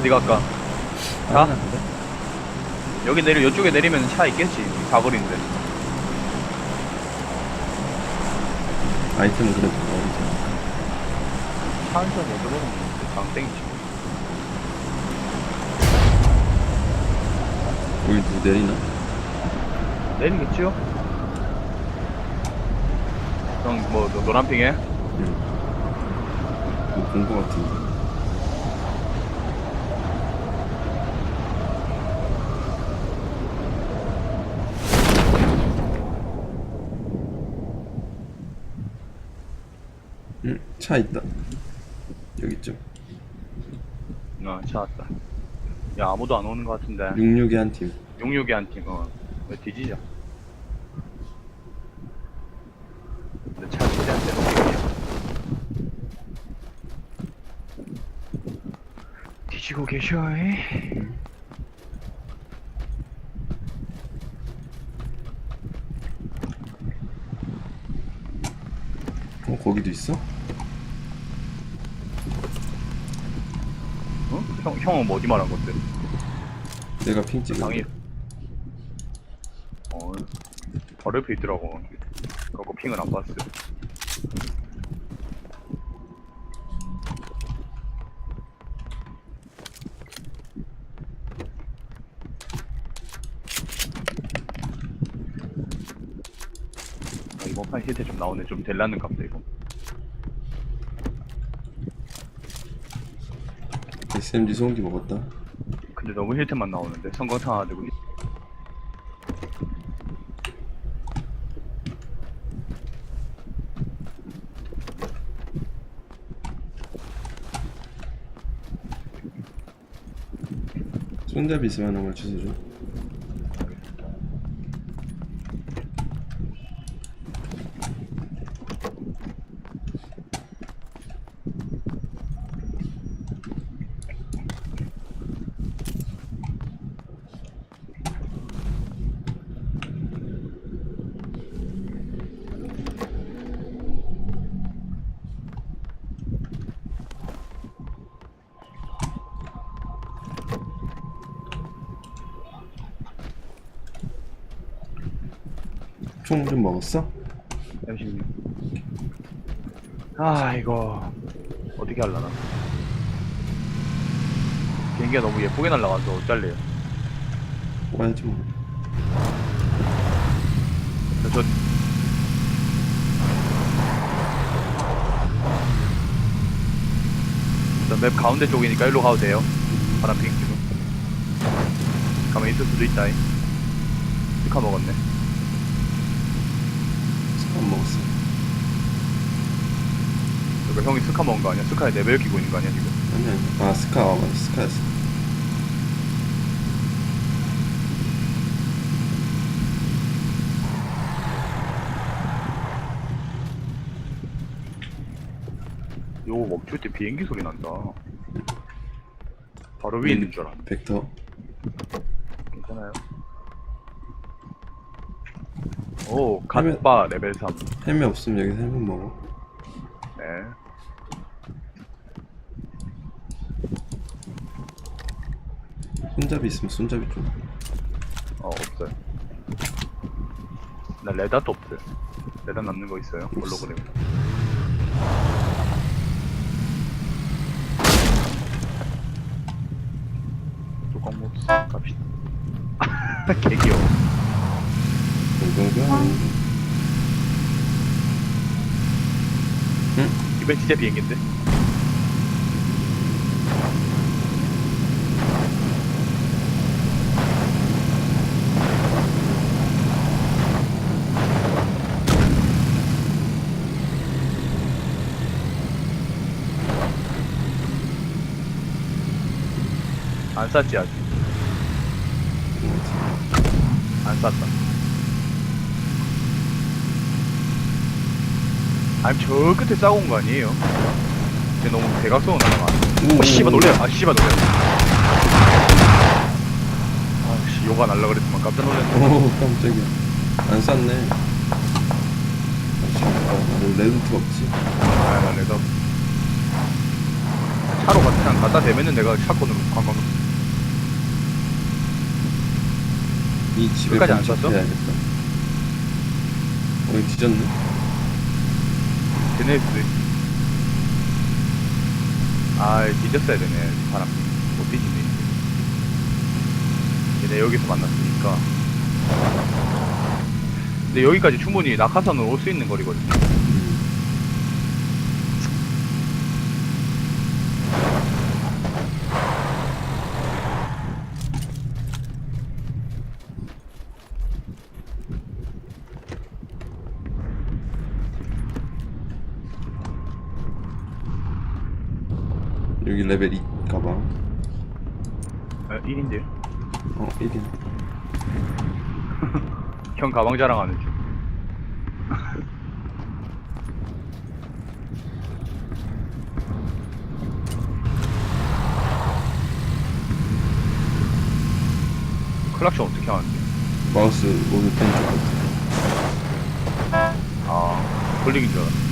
어디 갈까? 자, 여기 내려, 이쪽에 내리면 차 있겠지. 사거리인데. 아이템은 그래도 어디서 차 한잔 내려보면 장땡이지. 여기 누구 내리나? 내리겠지요? 형, 뭐, 너, 노란핑에? 응. 뭐본거 같은데. 응, 차 있다. 여기 있죠. 어, 차 왔다. 야, 아무도 안 오는 것 같은데. 66에 한 팀. 66이 한 팀, 어. 왜 뒤지자. 근데 차 최대한 내놓을게. 뒤지고 계셔, 이 어, 거기도 있어? 어? 형, 형은 뭐 어디 말한 건데? 내가 핑 찍은 방이. 어, 바로 옆에 있더라고. 그거 핑은 안 봤어. 아, 이번 판 실태 좀 나오네. 좀 될라는 값다, 이거. SMG 소음기 먹었다. 근데 너무 힐템만 나오는데 성광탄 하나 들고 있- 손잡이 있으면 하나만 주워줘. 먹었어? 잠시만요. 아 이거 어떻게 하려나? 비행기가 너무 예쁘게 날라가서 어쩔래요? 와야지 뭐. 저 일단 맵 가운데 쪽이니까 일로 가도 돼요. 파란 핑 지금. 가면 있을 수도 있다. 이. 스카 먹었네. 안 먹었어. 이거 형이 스카 먹은 거 아니야? 스카에 레벨 끼고 있는 거 아니야 지금? 아니 아니. 아 스카 아 맞아 스카였어. 요거 멈출 때 비행기 소리 난다. 바로 위에 있는 줄 알았는데. 벡터. 괜찮아요. 오, 갓바 레벨 3. 헬멧 없으면 여기서 헬멧 먹어. 네. 손잡이 있으면 손잡이 좀. 어, 없어요. 나 레닷도 없어요. 레닷 남는 거 있어요? 없어. 홀로그램. 뚜껑 못 갑시다. 개 귀여워. 공공공. 응? 이번 진짜 비행기인데? 안 쌌지 아직. 안 쌌다 아니 저 끝에 싸고 온 거 아니에요? 근데 너무 대각선으로 날아가 오, 어 씨발 오, 놀래요 아 씨발 놀래요 아씨 요가 날라 그랬지만 깜짝 놀랐네 오 깜짝이야. 안 쌌네. 아, 레드트 없지. 아 레더 차로 가- 그냥 갖다 대면은 내가 샷건으로 관광 이 집에 끝까지 안 쐈어? 해야겠다. 어, 여기 뒤졌네. 있- 아 뒤졌어야 되네 바람. 못 뒤지네. 얘네 여기서 만났으니까. 근데 여기까지 충분히 낙하산으로 올 수 있는 거리거든요 레벨 2 가방. 아, 1인데 어, 1인. 형 가방 자랑하는 중 클락션 어떻게 하는데? 마우스 오른쪽 같아. 아, 볼링인 줄 알았어.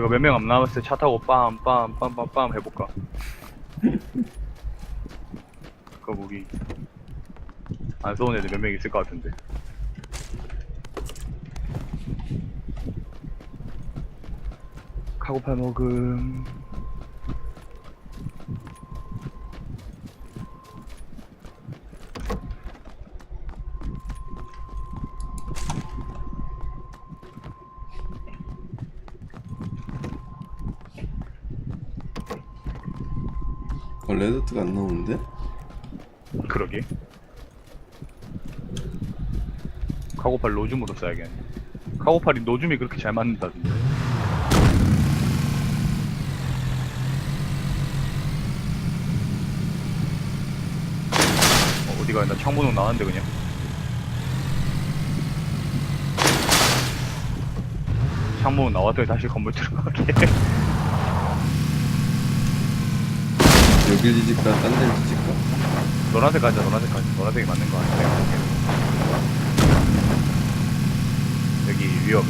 이거 몇 명 안 남았을 때 차 타고 빰, 빰, 빰, 빰, 빰 해볼까? 그거 보기. 안 쏘는 애들 몇 명 있을 것 같은데. 카고팔 먹음. 어, 레드트가 안 나오는데? 그러게. 카고팔 노즘으로 써야겠네. 카고팔이 노즘이 그렇게 잘 맞는다던데. 어, 어디가 나 창문으로 나왔는데 그냥. 창문 나왔더니 다시 건물 들어가게. 여길 뒤질까? 딴 데를 뒤질까? 노란색 가자, 노란색 가자. 노란색이 맞는 거 같아. 내가 보기에는. 여기 위험해.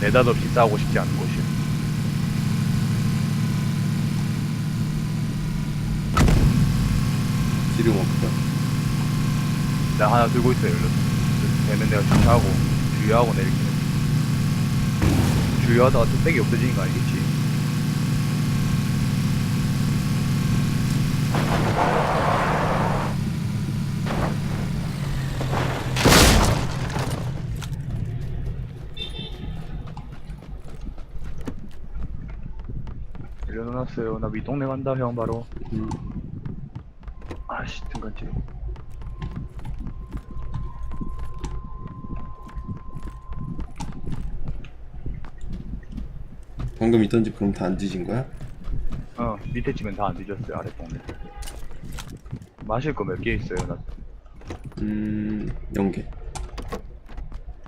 내닷없이 싸우고 싶지 않은 곳이야. 기름 없다. 나 하나 들고 있어요, 열렸어. 되면 내가 주차하고, 주유하고 내릴게. 주유하다가 뚝배기 없어지는 거 알겠지? 열려놨어요. 나 윗동네 간다, 형, 바로. 음. 아씨, 등간지. 방금 있던 집 그럼 다 안 뒤진 거야? 어, 밑에 집은 다 안 뒤졌어요, 아래 동네. 마실 거 몇 개 있어요, 나. 음, 연계.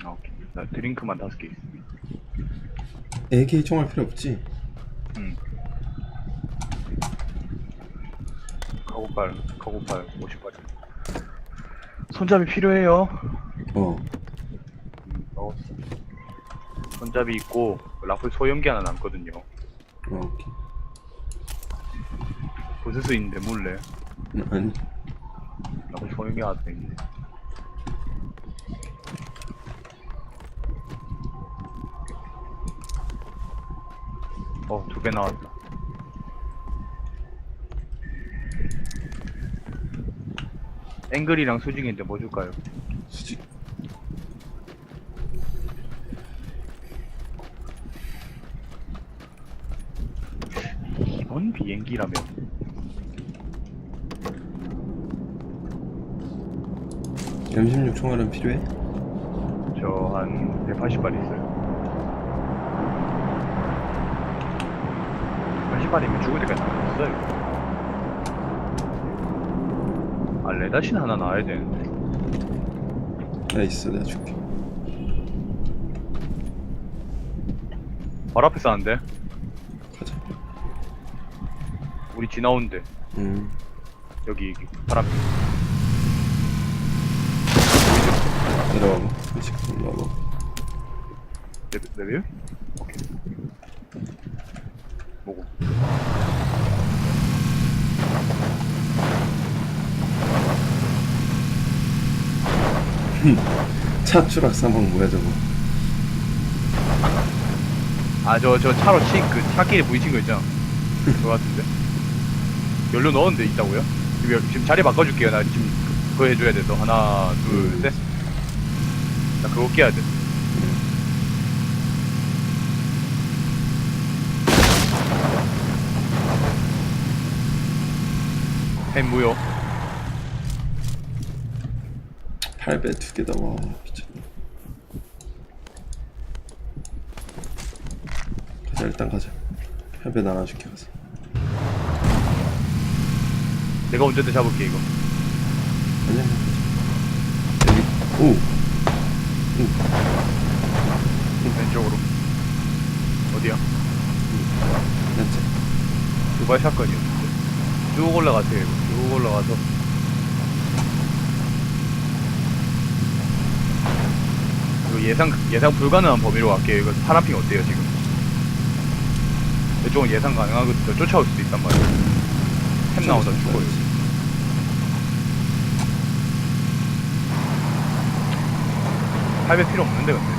아, 오케이. 나 드링크만 다섯 개 있어. AK 총알 필요 없지? 응. 카고팔, 카고팔, 50발이. 손잡이 필요해요. 어. 음, 넣었어. 손잡이 있고, 라플 소형기 하나 남거든요. 어, 오케이. 수 있는데, 몰래. 음, 아니, 라플 소형기 하나 더 있는데. 어, 두배 나왔다. 앵글이랑 수직인데 뭐 줄까요? 수직. 이번 비행기라면 M16 총알은 필요해? 저 한 180발 있어요. 180발이면 죽을 때까지 나왔어요. 아, 레다신 하나 나와야 되는데. 나 있어, 내가 줄게. 바로 앞에 싸는데? 가자. 우리 지나오는데. 음, 여기, 여기, 바람. 내려와봐. 그렇지, 올라와봐. 레벨? 레벨? 오케이. 뭐고? 차 추락 사망 뭐야 저거 아, 저, 저 차로 치, 그, 차끼리 부딪힌 거 있잖아. 그거 같은데. 연료 넣었는데 있다고요? 지금, 지금 자리 바꿔줄게요. 나 지금 그거 해줘야 돼서. 하나, 둘, 음. 셋. 나 그거 깨야 돼. 햄 무효. 8배 두 개다 와 미쳤네 가자 일단 가자 8배 나눠줄게 가서 내가 운전대 잡을게, 이거. 아니야 여기 오 왼쪽으로. 어디야? 맞지 두발 샷건이었는데. 쭉 올라가세요, 이거. 쭉 올라가서. 이거 예상, 예상 불가능한 범위로 갈게요. 이거 파란핑 어때요, 지금? 이쪽은 예상 가능하거든요. 쫓아올 수도 있단 말이에요. 햄 나오다 죽어요. 할배 필요 없는데, 근데.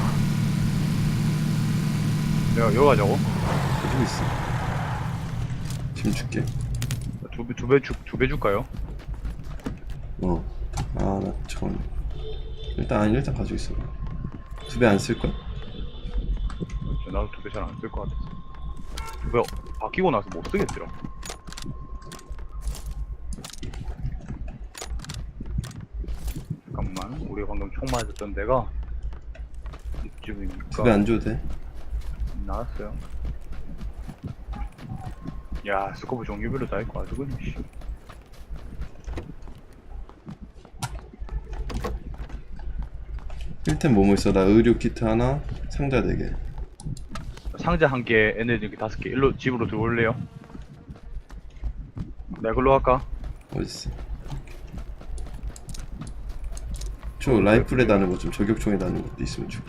내가 이거 가자고? 가지고 있어 지금 줄게 두 배, 두 배, 주, 두배 줄까요? 어 아나 잠깐 일단 아니 일단 가지고 있어 두 배 안쓸 거야? 저 나도 두 배 잘 안 쓸 것 같아서. 두배 바뀌고 나서 못 쓰겠더라. 잠깐만, 우리가 방금 총 맞았던 데가 이쯤이니까. 두 배 안 줘도 돼 나왔어요. 야, 스코프 종류별로 다 있고 아주 그냥 씨. 힐템 뭐뭐 있어 나 의료 키트 하나 상자 4개 상자 한 개, 에너지 다섯 개. 일로 집으로 들어올래요? 내가 글로 갈까? 어딨어 저 라이플에 다는 거좀 저격총에 다는 것도 있으면 줘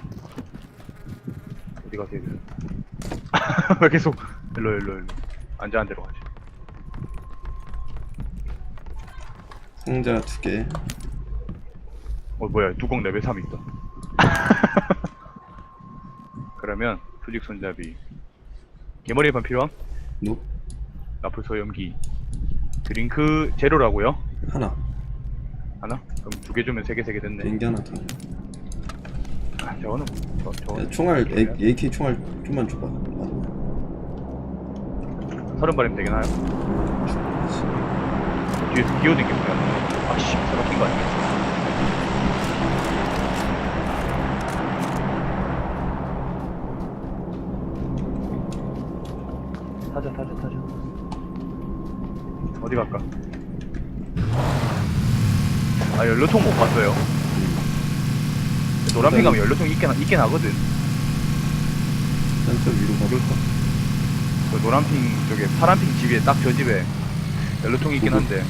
어디 가세요? 왜 계속 일로 일로 일로 앉아 안 데로 가지. 상자 두 개 어 뭐야 두공 레벨 3 있다. 그러면 수직 손잡이 개머리판 필요함? 노 나풀 소염기 드링크 제로라고요? 하나 하나? 그럼 두 개 주면 세 개 세 개 됐네. 비행기 하나 더 아 저거는 저 저거 야, 총알 A, AK 총알 좀만 줘봐 서른 발이면 되긴 하요. 뒤에서 기어든 게 뭐야? 아씨 서럽힌 거 아니야? 타자 타자 타자 어디 갈까? 아 연료통 못 봤어요. 노란핑 가면 연료통 있긴, 하- 있긴 하거든. 저 위로 가볼까? 그 노란핑 쪽에 파란핑 집에 딱 저 집에 연료통이 있긴 한데.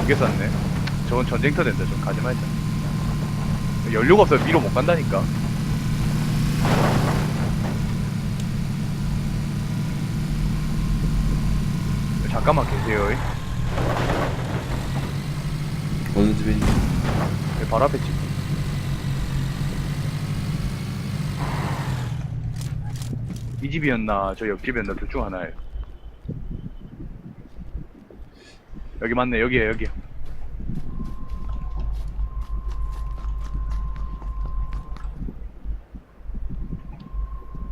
두개 쌌네. 저건 전쟁터 된다 좀 가지 말자. 연료가 없어서 위로 못 간다니까 잠깐만 계세요 이. 어느 집에 있냐 여기 바로 앞에 집 이 집이었나 저 옆집이었나 둘 중 하나예요 여기 맞네 여기에요 여기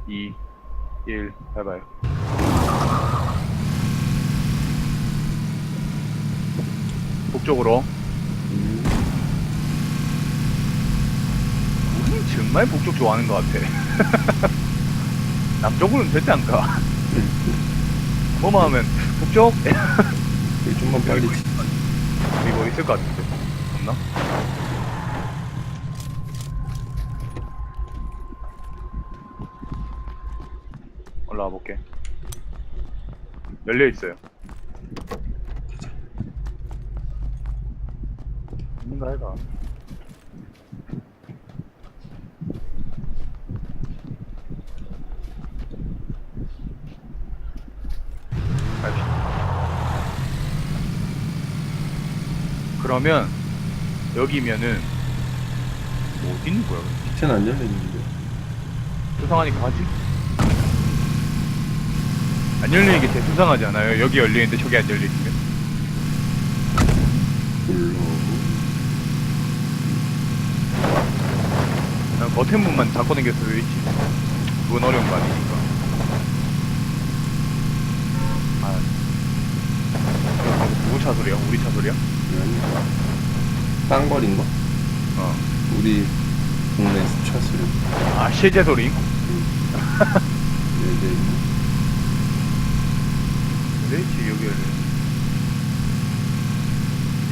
이, 일, 봐봐요. 쪽으로. 음, 우린 정말 북쪽 좋아하는 것 같아. 남쪽으로는 절대 안 가. 뭐만 하면 북쪽? 좀만 빨리 뭐 있을 것 같은데. 없나? 올라와 볼게. 열려 있어요. 죽는다 해봐 그러면 여기면은 뭐 어디 있는 거야? 밑에는 안 열려있는데 수상하니 가지? 안 열리는 게 제일 수상하지 않아요? 여기 열리는데 저기 안 열리는 게? 물론 그냥 겉에 문만 닫고 당겼을 수 있지 그건 어려운 거 아니니까 아 누구 차 소리야? 우리 차 소리야? 아니 빵거리인가? 어. 우리 동네 차 소리 아 실제 소리? 얘들 그렇지 여기 열려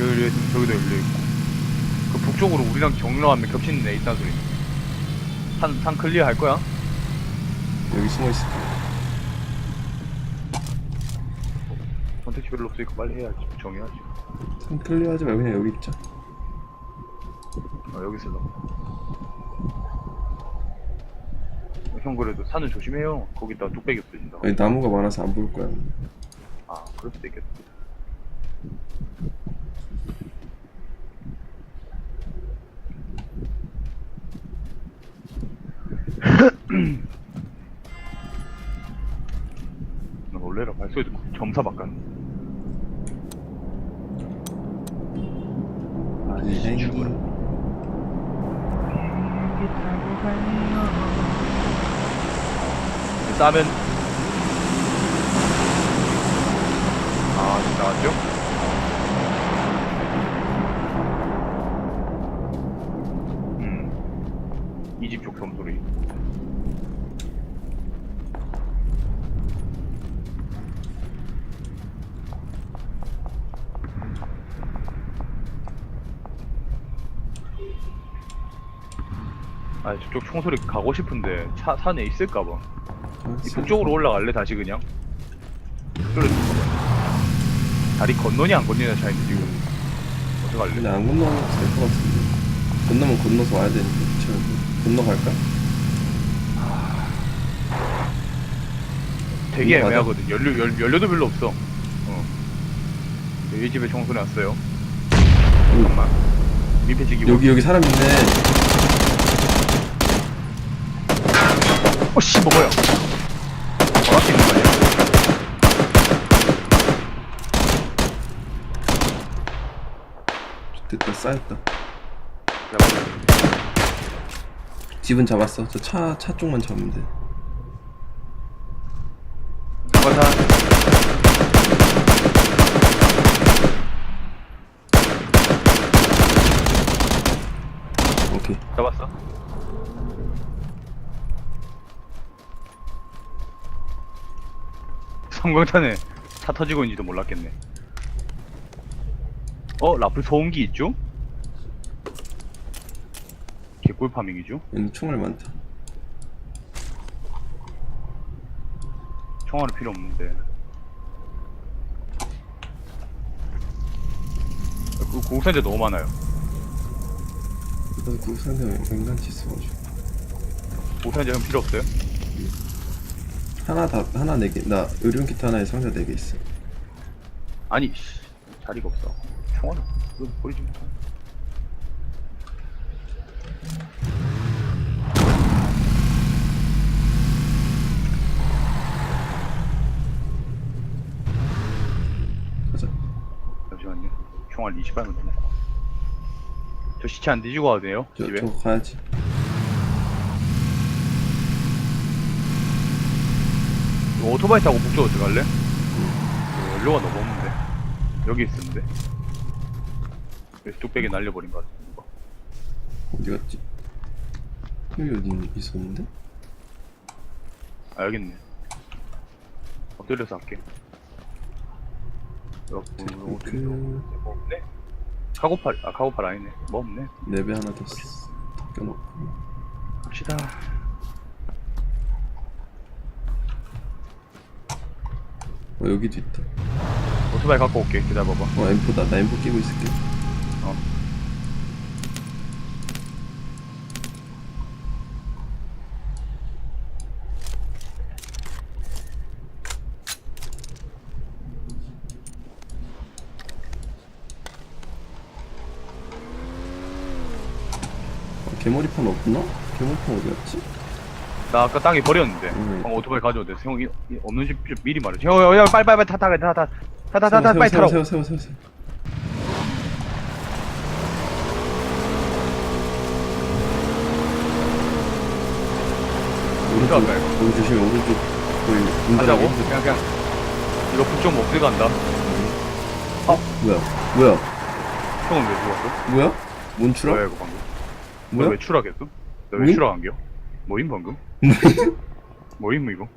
여기 열려 있으면 저기도 열려 있고 그 북쪽으로 우리랑 경로하면 겹치는 애 있다는 소리 산, 산 클리어 할 거야? 여기 숨어 있을 거야 선택지 별로 없으니까 빨리 해야지. 정해야지. 참 클리어하지 말고 그냥 여기 있자. 어, 여기 있으려고. 형 그래도 산은 조심해요. 거기다가 뚝배기 없어진다. 아니 나무가 많아서 안 보일 거야. 아 그럴 수도 있겠다 나 놀래라. 발소리 듣고 점사 바꿨네. 아씨 비행기. 죽어라. 싸면 아 지금 나왔죠? 음이 집 쪽 섬소리 아 저쪽 총소리 가고 싶은데 차 산에 있을까봐. 아, 이 북쪽으로 올라갈래 다시 그냥? 그래 다리 건너니 안 건너냐 차인데 지금. 어떡할래? 근데 안 건너면 될것 같은데. 건너면 건너서 와야 되니까 귀찮은데 건너갈까? 되게 이거 맞아? 애매하거든. 연료, 연, 연료도 별로 없어. 어. 이 집에 청소리 났어요? 잠깐만. 민폐 지기고. 여기 여기 사람 있네 어씨 뭐 뭐야 정확히 있는 거 아니야? 됐다 쌓였다. 집은 잡았어. 저 차 차 쪽만 잡으면 돼. 잠깐만 오케이 잡았어? 성광탄에 차 터지고 있는지도 몰랐겠네. 어, 라플 소음기 있죠? 개꿀 파밍이죠? 얘는 총알 많다 총알은 필요 없는데. 그 고급산재 너무 많아요. 그래서 그 상대가 맹단치 있어가지고 형 필요 없어요? 하나 다 하나 네 개 나 의료용 키트 하나에 상자 네 개 있어 아니, 씨, 자리가 없어. 총알은 그거 버리지 못 가자 잠시만요. 총알 20발만 더 먹고. 저 시체 안 뒤지고 와도 돼요? 저, 집에? 저 가야지 이거 오토바이 타고 북쪽으로 들어갈래? 어, 연료가 너무 없는데. 여기 있었는데. 여기 뚝배기 날려버린 것 같아. 어디 갔지? 여기 어디 있었는데? 아, 여기 있네. 엎드려서 할게. 여기, 뭐, 그- 뭐 없네? 카고팔, 아, 카고팔 아니네. 뭐 없네. 네배 하나 더 껴놓고 갑시다. 어, 여기도 있다. 어, 오토바이 갖고 올게. 기다려봐봐. 어, 엠포다. 나 엠프 끼고 있을게. 어. 어, 개머리판 없나? 개머리판 어디 갔지? 나 아까 땅에 버렸는데 음. 오토바이 가져오는데 형이 없는 집 미리 말해 형형 빨리 빨리 빨리 타타 타타 타타 타타 빨리 타라 세워 세워 세워 세워 오른쪽 오른쪽 조심해 오른쪽 거의 가자고 그냥 그냥 이거 북쪽 못 들어간다 어? 뭐야 뭐야 형은 왜 죽었어? 뭐야? 뭔 추락? 뭐야 이거 방금 뭐야? 왜 추락했어? 왜 추락한 게요? 뭐임 방금? 뭐임, 이거?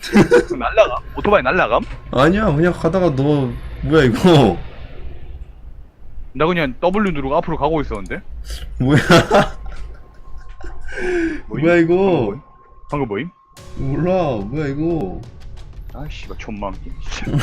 날라가? 오토바이 날라감? 아니야, 그냥 가다가 너 뭐야 이거? 나 그냥 W 누르고 앞으로 가고 있었는데? 뭐야? 뭐임? 뭐야, 이거? 방금 뭐임? 방금 뭐임? 몰라, 뭐야 이거? 아이씨, 가 촌망.